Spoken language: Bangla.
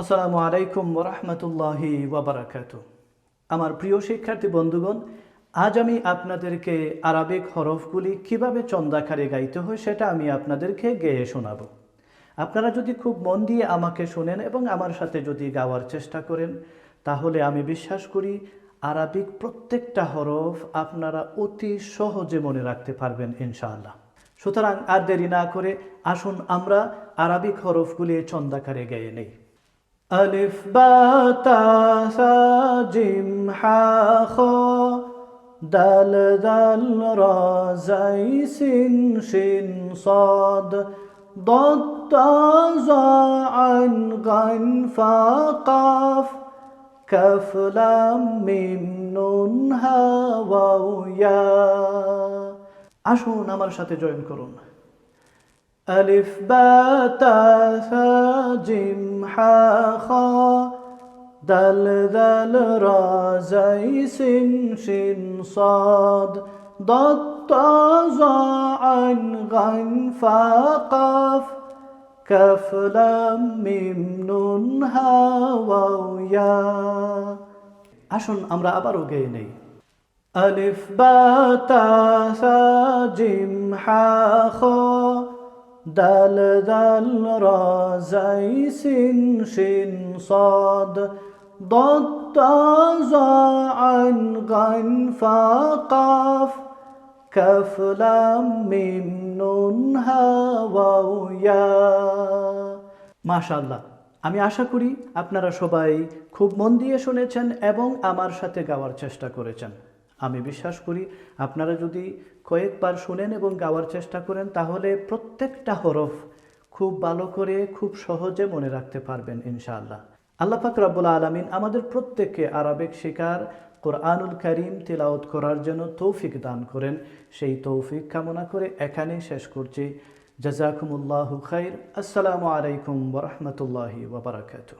আসসালামু আলাইকুম ওরহমতুল্লাহি ওবরাকাত আমার প্রিয় শিক্ষার্থী বন্ধুগণ, আজ আমি আপনাদেরকে আরবিক হরফগুলি কীভাবে চন্দাকারে গাইতে হয় সেটা আমি আপনাদেরকে গেয়ে শোনাব। আপনারা যদি খুব মন দিয়ে আমাকে শোনেন এবং আমার সাথে যদি গাওয়ার চেষ্টা করেন, তাহলে আমি বিশ্বাস করি আরবিক প্রত্যেকটা হরফ আপনারা অতি সহজে মনে রাখতে পারবেন ইনশাআল্লাহ। সুতরাং আর দেরি না করে আসুন আমরা আরবিক হরফগুলি চন্দাকারে গেয়ে নেই। ألف باء تاء ثاء جيم حاء خاء دال ذال را زي سين شين صاد ضاد طاء ظا عين غين فاء قاف كاف لام ميم نون হা ওয়াও ইয়া আসুন আমার সাথে জয়েন করুন ألف باء تاء ثاء جيم حاء خاء دال ذال را زي سين شين صاد ضاد طاء ظا عين غين فاء قاف كاف لام ميم نون হা ওয়াও ইয়া আসুন আমরা আবারও গেয়ে নেই ألف باء تاء ثاء جيم حاء خاء دال ذال را زي سين شين صاد ضاد طاء ظا عين غين فاء قاف كاف لام ميم نون হা ওয়াও ইয়া মাশাআল্লাহ আমি আশা করি আপনারা সবাই খুব মন দিয়ে শুনেছেন এবং আমার সাথে গাওয়ার চেষ্টা করেছেন আমি বিশ্বাস করি আপনারা যদি কয়েকবার শুনেন এবং গাওয়ার চেষ্টা করেন, তাহলে প্রত্যেকটা হরফ খুব ভালো করে, খুব সহজে মনে রাখতে পারবেন ইনশাআল্লাহ। আল্লাহ পাক রাব্বুল আলমিন আমাদের প্রত্যেককে আরবিক শিকার, কোরআনুল করিম তিলাওত করার জন্য তৌফিক দান করেন। সেই তৌফিক কামনা করে এখানেই শেষ করছি। জাজাকুমুল্লাহ খাইর। আসসালামু আলাইকুম ওরহমতুল্লাহি ওবরাকাতু